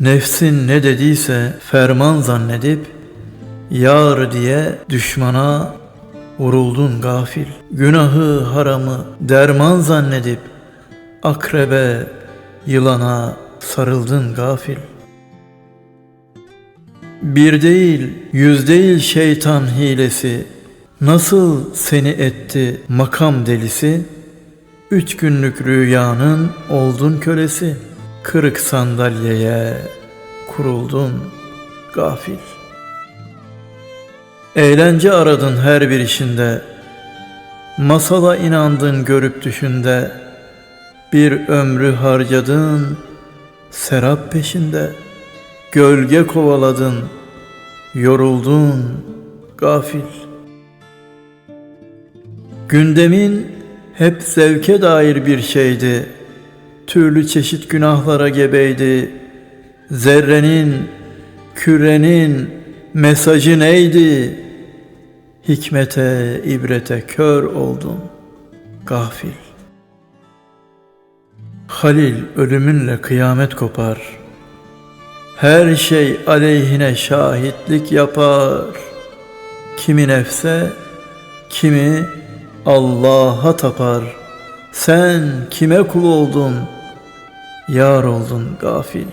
Nefsin ne dediyse ferman zannedip Yar diye düşmana vuruldun gafil. Günahı haramı derman zannedip Akrebe yılana sarıldın gafil. Bir değil yüz değil şeytan hilesi Nasıl seni etti makam delisi? Üç günlük rüyanın oldun kölesi Kırık sandalyeye kuruldun gafil Eğlence aradın her bir işinde Masala inandın görüp düşünde Bir ömrü harcadın serap peşinde Gölge kovaladın yoruldun gafil Gündemin hep zevke dair bir şeydi. Türlü çeşit günahlara gebeydi. Zerrenin, kürenin mesajı neydi? Hikmete, ibrete kör oldun, gafil. Halil ölümünle kıyamet kopar. Her şey aleyhine şahitlik yapar. Kimi nefse, kimi Allah'a tapar. Sen kime kul oldun? Yar oldun gafil.